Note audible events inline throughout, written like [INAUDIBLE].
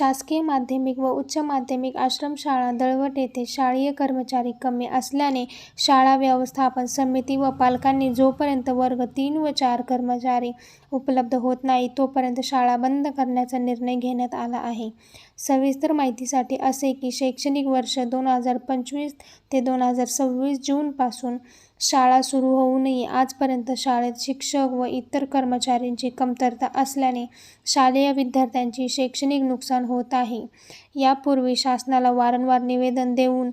शासकीय माध्यमिक व उच्च माध्यमिक आश्रमशाळा दळवट येथे शाळीय कर्मचारी कमी असल्याने शाळा व्यवस्थापन समिती व पालकांनी जोपर्यंत वर्ग तीन व चार कर्मचारी उपलब्ध होत नाही तोपर्यंत शाळा बंद करण्याचा निर्णय घेण्यात आला आहे. सविस्तर माहितीसाठी असे की शैक्षणिक वर्ष दोन हजार पंचवीस ते दोन हजार सव्वीस जूनपासून शाळा सुरू होऊ नये. आजपर्यंत शाळेत शिक्षक व इतर कर्मचाऱ्यांची कमतरता असल्याने शालेय विद्यार्थ्यांची शैक्षणिक नुकसान होत आहे. यापूर्वी शासनाला वारंवार निवेदन देऊन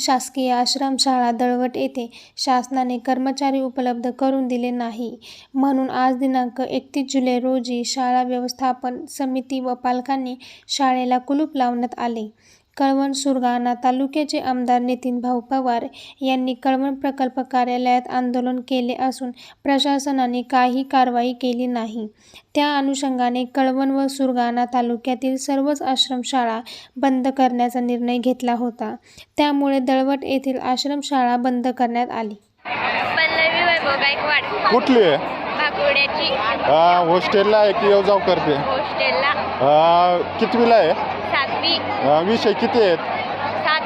शासकीय आश्रमशाळा दळवट येथे शासनाने कर्मचारी उपलब्ध करून दिले नाही. म्हणून आज दिनांक एकतीस जुलै रोजी शाळा व्यवस्थापन समिती व पालकांनी शाळेला कुलूप लावण्यात आले. कळवण सुरगाणा तालुक्याचे आमदार नितीन भाऊ पवार यांनी कळवण प्रकल्प कार्यालयात आंदोलन केले असून प्रशासनाने काही कारवाई केली नाही. त्या अनुषंगाने कळवण व सुरगाणा तालुक्यातील सर्वच आश्रमशाळा बंद करण्याचा निर्णय घेतला होता. त्यामुळे दळवट येथील आश्रमशाळा बंद करण्यात आली. कुठली आहे? हॉस्टेलला आहे की येऊ जाऊ करते हॉस्टेलला कितवीला आहे? सातवी. आ, विषय किती आहेत? सात.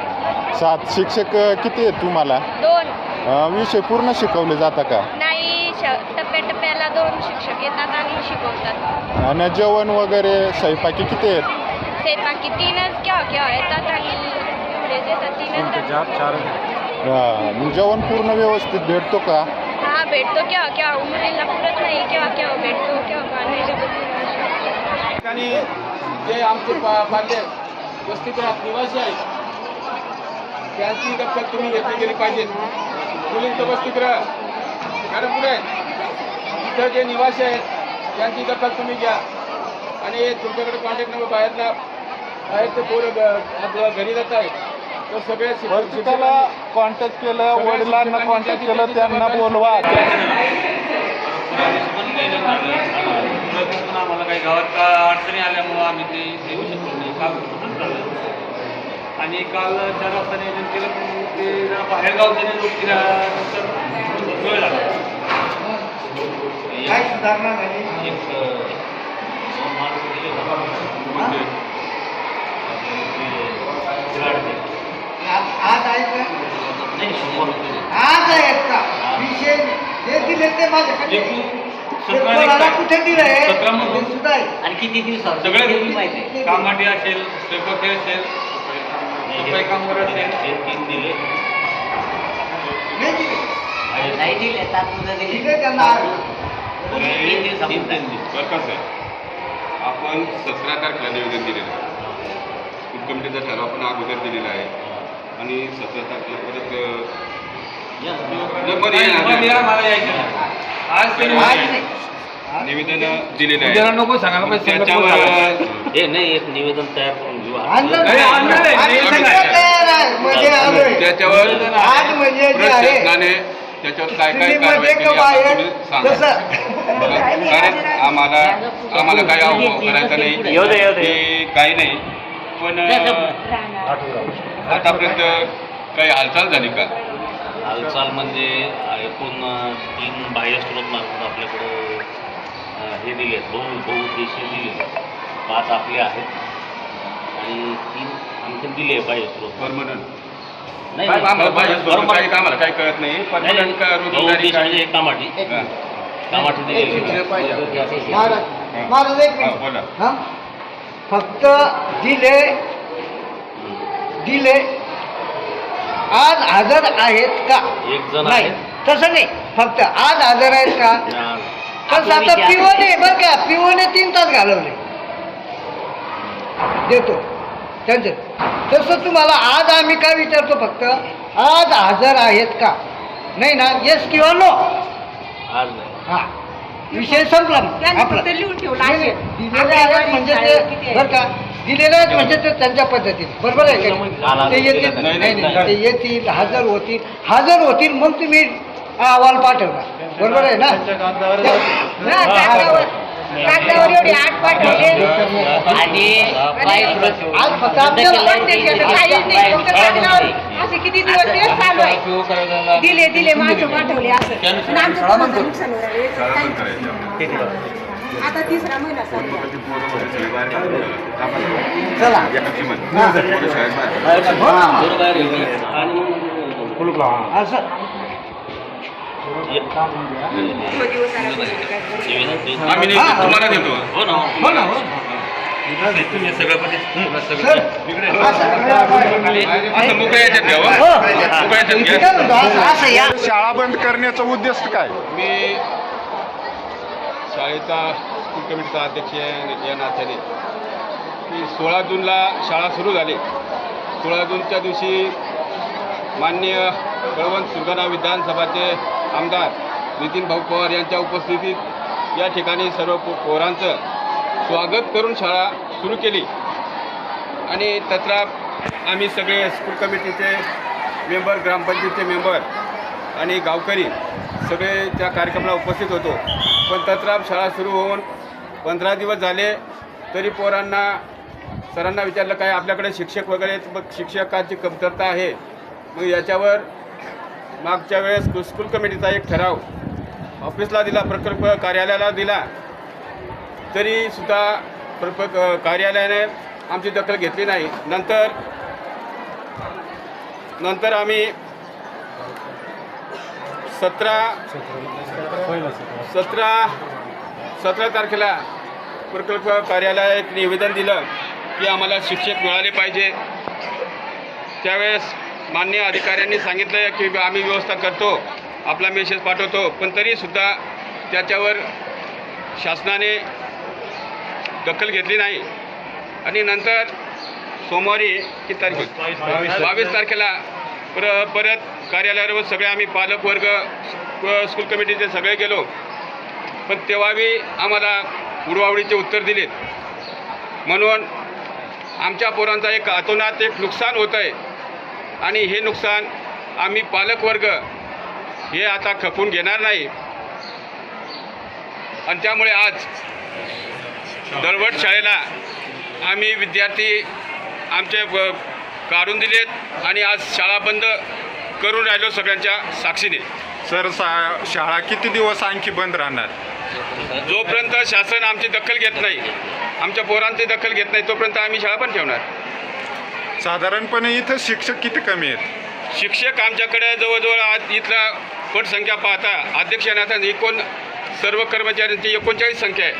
सात. शिक्षक अ, किती आहेत तुम्हाला? दोन. आ, विषय पूर्ण शिकवले जाता का? नाही श टप्प्याटप्प्याला दोन शिक्षक येतात आणि शिकवतात. आणि जेवण वगैरे स्वयंपाकी किती आहेत? स्वयंपाकी तीनच केव्हा केव्हा येतात आणि तीनच जेवण पूर्ण व्यवस्थित भेटतो का? हा भेटतो केव्हा केव्हा. उमरेला पुरत नाही केव्हा केव्हा भेटतो केव्हा केव्हा ठिकाणी जे आमचे पा पाल्य वस्तीगृहात निवासी आहेत त्यांची दखल तुम्ही घेतली गेली पाहिजे. मुलींचं वसतिगृह मॅडम पुढे इथं जे निवासी आहेत त्यांची दखल तुम्ही घ्या. आणि तुमच्याकडे कॉन्टॅक्ट नंबर बाहेरला आहेत ते पोरं घरी जात आहेत. तर सगळे शिक्षक- प्रत्येकाला कॉन्टॅक्ट केलं सगळ्या वडिलांना कॉन्टॅक्ट केलं त्यांना बोलवा. काही गावात का अडचणी आल्यामुळं आम्ही ते येऊ शकलो नाही. काल झालं आणि काल चार वाजता नियोजन केलं पण ते जरा बाहेर गावचे निरोप केल्यानंतर वेळ लागला काय सुधारणा झाली? एक माणूस. म्हणजे. आज आज आहे का? नाही आज आहेत का? विषय जे दिले ते माझ्याकडे. कुठे दिलंय? सुद्धा आहे. आणि किती माहिती आहे. कामाटी असेल स्वयंपाकी असेल सफाई कामगार असेल. हे तीन दिले. नाही दिले. नाही दिले तात्पुरते दिले. दिले त्यांना. तीन दिवसापूर्वी. बरं कसं आहे आपण सतरा तारखेला निवेदन दिलेलं आहे. स्कूल कमिटीचा ठराव पण अगोदर दिलेला आहे. आणि सतरा तारखेला परत निवेदन दिलेलं जरा आहे नको सांगायला पाहिजे त्याच्यावर हे नाही एक निवेदन तयार करून घेऊ म्हणजे त्याच्यावर म्हणजे त्याच्यावर काय काय कारण आम्हाला आम्हाला अवघड करायचं नाही काही नाही पण आतापर्यंत काही हालचाल झाली का हालचाल म्हणजे एकूण तीन बाह्य स्रोत मार्फत आपल्याकडं हे दिले आहेत. बहु बहुउद्देशीय दिले पाच आपले आहेत. आणि तीन आणखीन दिले आहे बाह्य स्रोत. परमनंट. नाही, काही काही कळत नाही. परमनंट का म्हणजे कामाठी. हा. कामाठी दिलेली महाराज महाराज एक मिनिट. बोला. हा? फक्त दिले दिले आज हजर आहेत का? एक जण नाही. तसं नाही. फक्त आज हजर आहेत का? [LAUGHS] पण आता पिओने बरं का. पिओने तीन तास घालवले. देतो. त्यांचं. तसं तुम्हाला आज आम्ही काय विचारतो फक्त? आज हजर आहेत का? नाही ना? येस किंवा नो आज नाही. हा. विषय संपला. म्हणजे ते बरं का. दिलेले आहेत म्हणजे ते त्यांच्या पद्धतीने. बरोबर आहे का ते येतील. नाही, ते येतील हजर होतील. हजर होतील मग तुम्ही अहवाल पाठवला. बरोबर आहे ना? कागदावर एवढे आठ पाठवले. आणि बाह्य स्रोत आज फक्त आपल्याला काहीच नाही. फक्त कागदावर असे किती दिवस तेच चालू आहे? दिले दिले माणसं पाठवले असं. आणि आमचं कोणाचं नुकसान होणार आहे. आता तिसरा महिना चालू असं तुम्हाला देतो. हो ना. हो ना शाळा बंद करण्याचा उद्देश काय? मी शाळेचा स्कूल कमिटीचा अध्यक्ष या नात्याने. की सोळा जूनला शाळा सुरू झाली. सोळा जूनच्या दिवशी माननीय कळवण सुरगाणा विधानसभाचे आमदार नितीन भाऊ पवार यांच्या उपस्थितीत या ठिकाणी सर्व पोरांचं स्वागत करून शाळा सुरू केली. आणि त्याचा आम्ही सगळे स्कूल कमिटीचे मेंबर ग्रामपंचायतीचे मेंबर आणि गावकरी सगळे त्या कार्यक्रमाला उपस्थित होतो. पण तत्राप शाळा सुरू होऊन पंधरा दिवस झाले तरी पोरांना सरांना विचारलं काय आपल्याकडे शिक्षक वगैरे मग शिक्षकाची कमतरता आहे. मग याच्यावर मागच्या वेळेस स्कूल कमिटीचा एक ठराव ऑफिसला दिला प्रकल्प कार्यालयाला दिला. तरीसुद्धा प्रकल्प कार्यालयाने आमची दखल घेतली नाही. नंतर नंतर आम्ही सतरा सतरा सतरा तारखेला प्रकल्प कार्यालयात एक निवेदन दिलं की आम्हाला शिक्षक मिळाले पाहिजे. त्यावेळेस मान्य अधिकाऱ्यांनी सांगितलं की आम्ही व्यवस्था करतो आपला मेसेज पाठवतो पण तरीसुद्धा त्याच्यावर शासनाने दखल घेतली नाही. आणि नंतर सोमवारी किती तारखे? बावीस तारखेला पर परत कार्यालयावर सगळे आम्ही पालक वर्ग स्कूल कमिटीचे सगळे गेलो. पण तेव्हाही आम्हाला उडवाउडीचे उत्तर दिलेत. म्हणून आमच्या पोरांचा एक अतोनात एक नुकसान होत आहे आणि हे नुकसान आम्ही पालकवर्ग हे आता खपून घेणार नाही. आणि त्यामुळे आज दळवट शाळेला आम्ही विद्यार्थी आमचे काढून दिलेत. आणि आज शाळा बंद करून राहिलो सगळ्यांच्या साक्षीने. सर सा- शाळा किती दिवस आणखी बंद राहणार? जोपर्यंत शासन आमची दखल घेत नाही आमच्या पोरांची दखल घेत नाही तोपर्यंत आम्ही शाळा पण ठेवणार. साधारणपणे इथं शिक्षक किती कमी आहेत? शिक्षक आमच्याकडे जवळजवळ आज इथला पटसंख्या पाहता अध्यक्षांना एकूण सर्व कर्मचाऱ्यांची एकोणचाळीस संख्या आहे.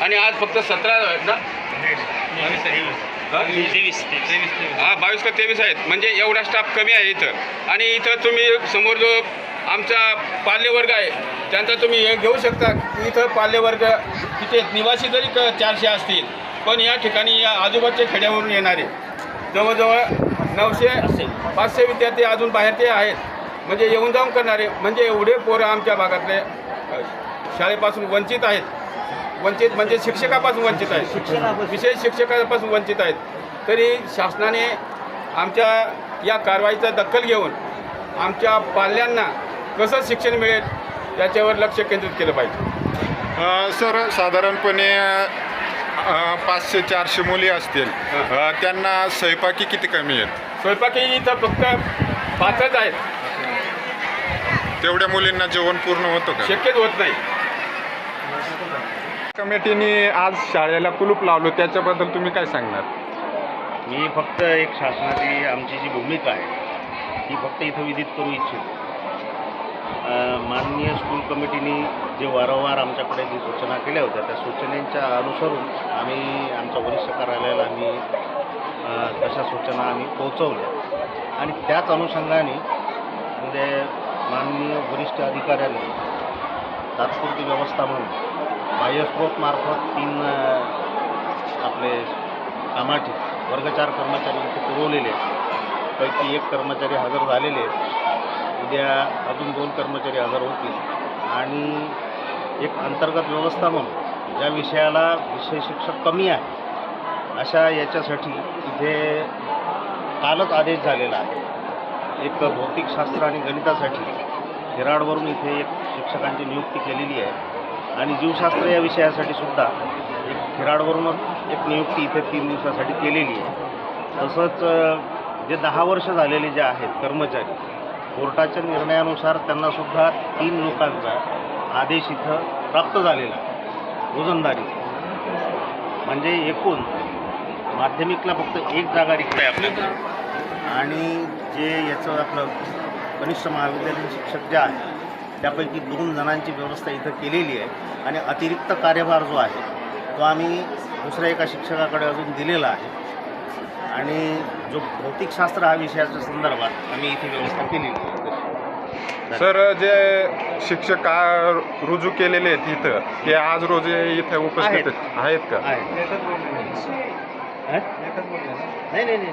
आणि आज फक्त सतरा आहेत ना? हा? हा बावीस का तेवीस आहेत. म्हणजे एवढा स्टाफ कमी आहे इथं. आणि इथं तुम्ही समोर जो आमचा पाल्यवर्ग आहे त्यांचा तुम्ही हे घेऊ शकता. की इथं पाल्यवर्ग तिथे निवासी जरी क चारशे असतील पण या ठिकाणी या आजूबाजूच्या खेड्यावरून येणारे जवळजवळ नऊशे पाचशे विद्यार्थी अजून बाहेरचे आहेत. म्हणजे येऊन जाऊन करणारे. म्हणजे एवढे पोरं आमच्या भागातले शाळेपासून वंचित आहेत. वंचित म्हणजे शिक्षकापासून वंचित आहेत. विशेष शिक्षकापासून वंचित आहेत. तरी शासनाने आमच्या या कारवाईचा दखल घेऊन आमच्या पाल्यांना कसं शिक्षण मिळेल याच्यावर लक्ष केंद्रित केलं पाहिजे. सर साधारणपणे पाचशे चारशे मुली असतील. त्यांना स्वयंपाकी किती कमी आहेत स्वयंपाकी इथं फक्त पाचच आहेत. तेवढ्या मुलींना जेवण पूर्ण होतं का? शक्यच होत नाही. कमिटीने आज शाळेला कुलूप लावलं त्याच्याबद्दल तुम्ही काय सांगणार? मी फक्त एक शासनाची आमची जी भूमिका आहे ती फक्त इथं विदित करू इच्छितो. माननीय स्कूल कमिटीने जे वारंवार आमच्याकडे जी सूचना केल्या होत्या त्या सूचनेच्या अनुसरून आम्ही आमच्या वरिष्ठ कार्यालयाला आम्ही तशा सूचना आम्ही पोहोचवल्या. आणि त्याच अनुषंगाने म्हणजे माननीय वरिष्ठ अधिकाऱ्यांनी तात्पुरती व्यवस्था म्हणून बाह्यस्रोतमार्फत तीन आपले कामाठी वर्ग चार कर्मचारी इथे पुरवलेले आहेत. पैकी एक कर्मचारी हजर झालेले आहेत. उद्या अजून दोन कर्मचारी हजर होतील. आणि एक अंतर्गत व्यवस्था म्हणून ज्या विषयाला विषय शिक्षक कमी आहे अशा याच्यासाठी इथे कालच आदेश झालेला आहे. एक भौतिकशास्त्र आणि गणितासाठी हिराडवरून इथे एक शिक्षकांची नियुक्ती केलेली आहे. आणि जीवशास्त्र या विषयासाठी सुद्धा एक हिराडवरूनच एक नियुक्ती इथे तीन दिवसासाठी केलेली आहे. तसंच जे दहा वर्ष झालेले जे आहेत कर्मचारी कोर्टाच्या निर्णयानुसार त्यांनासुद्धा तीन लोकांचा आदेश इथं प्राप्त झालेला आहे. रोजंदारी. म्हणजे एकूण माध्यमिकला फक्त एक जागा रिक्त आहे आपल्याकडे. आणि जे याचं आपलं कनिष्ठ महाविद्यालयीन शिक्षक जे आहे त्यापैकी दोन जणांची व्यवस्था इथं केलेली आहे. आणि अतिरिक्त कार्यभार जो आहे तो आम्ही दुसऱ्या एका शिक्षकाकडे अजून दिलेला आहे. आणि जो भौतिकशास्त्र हा विषयाच्या संदर्भात आम्ही इथे व्यवस्था केलेली आहे. सर जे शिक्षक रुजू केलेले आहेत इथं ते आज रोजी इथे उपस्थित आहेत. का? नाही नाही नाही.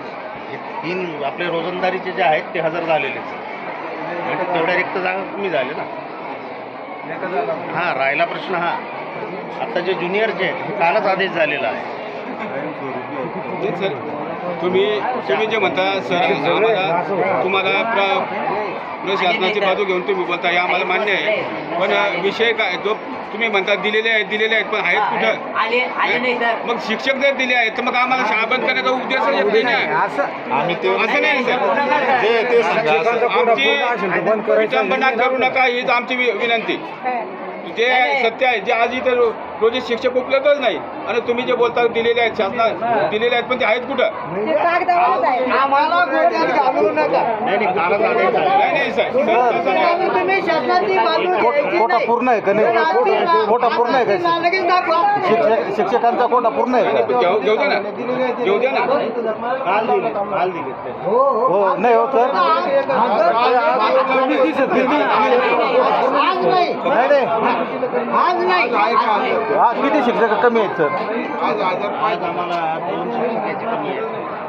तीन आपले रोजंदारीचे जे आहेत ते हजर झालेले म्हणजे तेवढ्या रिक्त जागा कमी झाले ना. हां राहिला प्रश्न हा. आता जे ज्युनियर जे आहेत हे कालच आदेश झालेला आहे. तेच सर तुम्ही तुम्ही जे म्हणता सर आम्हाला तुम्हाला प्र प्रशासनाची बाजू घेऊन तुम्ही बोलता हे आम्हाला मान्य आहे. पण विषय काय जो तुम्ही म्हणता दिलेले आहेत दिलेले आहेत पण आहेत कुठं? आले आले नाही सर मग शिक्षक जर दिले आहेत तर मग आम्हाला शाळा बंद करण्याचा उद्देश येत नाही ना? आम्ही ते असं नाही सर. ते ते समजा आमची विटंबना करू नका हीच आमची वि- विनंती. जे सत्य आहे जे आज इथं रोजी शिक्षक उपलब्धच नाही आणि तुम्ही जे बोलता दिलेले आहेत शासना दिलेले आहेत पण ते आहेत कुठं आम्हाला गोट्यात घालू नका नाही नाही कालच आदेश झाला नाही नाही सर सर, तसं नाही. तुम्ही शासनाची बाजू घ्यायची कोटा नाही. पूर्ण आहे का नाही कोटा पूर्ण आहे का लगेच दाखवा शिक्षक शिक्षकांचा कोटा पूर्ण आहे का घेऊ घेऊ द्या ना घेऊ द्या ना. हो नाही हो सर आज नाही नाही नाही आज नाही आज किती शिक्षक कमी आहेत सर. आज आम्हाला दोन शिक्षकाची कमी आहे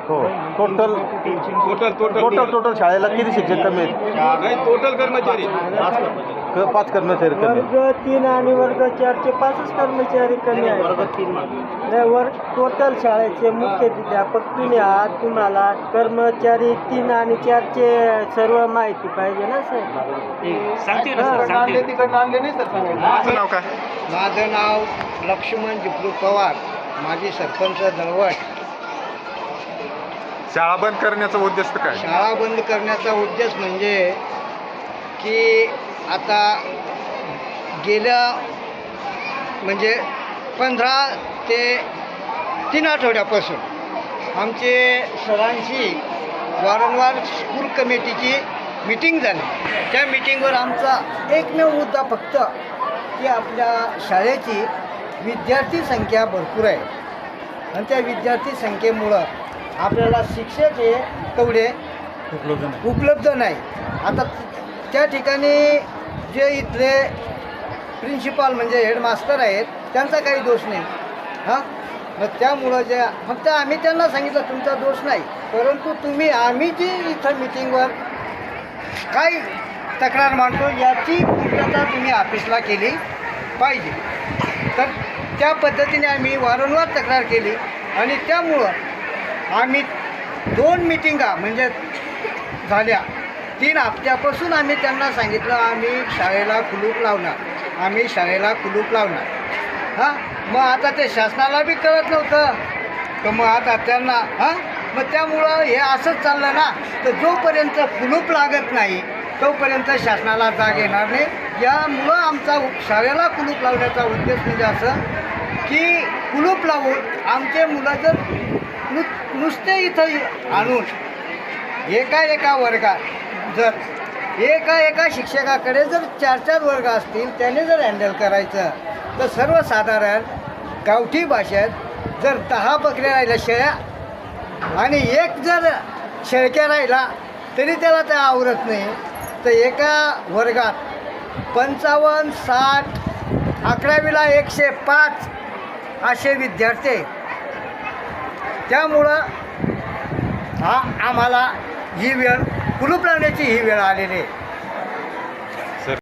हो. Total total total total total शाळेला किती शिक्षक कमी आहेत? नाही टोटल कर्मचारी. पाच कर्मचारी क- पाच कर्मचारी कमी आहेत. वर्ग तीन आणि वर्ग चारचे पाचच कर्मचारी कमी आहेत. वर्ग तीन मागे. नाही वर्ग टोटल शाळेचे मुख्याध्यापक तुम्ही आहात तुम्हाला कर्मचारी तीन आणि चारचे सर्व माहिती पाहिजे ना सर? तुमचं नाव काय? माझं नाव लक्ष्मण जिपरू पवार. माजी सरपंच दळवट. शाळा बंद करण्याचा उद्देश काय? शाळा बंद करण्याचा उद्देश म्हणजे की आता गेल्या म्हणजे पंधरा ते तीन आठवड्यापासून आमचे सरांशी वारंवार स्कूल कमिटीची मिटिंग झाली. त्या मिटिंगवर आमचा एकमेव मुद्दा फक्त की आपल्या शाळेची विद्यार्थी संख्या भरपूर आहे. आणि त्या विद्यार्थी संख्येमुळं आपल्याला शिक्षक हे तेवढे उपलब्ध नाही. उपलब्ध नाही. आता त्या ठिकाणी जे इथले प्रिन्सिपाल म्हणजे हेडमास्टर आहेत त्यांचा काही दोष नाही. हां? मग त्यामुळं जे फक्त आम्ही त्यांना सांगितलं तुमचा दोष नाही. परंतु तुम्ही आम्ही जी इथं मिटिंगवर काय तक्रार मांडतो याची पूर्तता तुम्ही ऑफिसला केली पाहिजे. तर त्या पद्धतीने आम्ही वारंवार तक्रार केली आणि त्यामुळं आम्ही दोन मिटिंगा म्हणजे झाल्या. तीन हप्त्यापासून आम्ही त्यांना सांगितलं आम्ही शाळेला कुलूप लावणार. आम्ही शाळेला कुलूप लावणार. हां? मग आता ते शासनाला बी कळत नव्हतं. तर मग आता त्यांना हां? मग त्यामुळं हे असंच चाललं ना? तर जोपर्यंत कुलूप लागत नाही तोपर्यंत शासनाला जाग येणार नाही. यामुळं आमचा उ- शाळेला कुलूप लावण्याचा उद्देश म्हणजे असं की कुलूप लावून आमचे मुलं जर नु नुसते इथं आणून एका एका वर्गात जर एका एका शिक्षकाकडे जर चार चार वर्ग असतील त्याने जर हँडल करायचं तर सर्वसाधारण गावठी भाषेत जर दहा बकऱ्या राहिल्या शेळ्या आणि एक जर शेळक्या राहिला तरी त्याला ते आवरत नाही. तर एका वर्गात पंचावन्न साठ अकरावीला एकशे पाच असे विद्यार्थी त्यामुळं हा आम्हाला ही वेळ कुलूप लावण्याची ही वेळ आलेली आहे.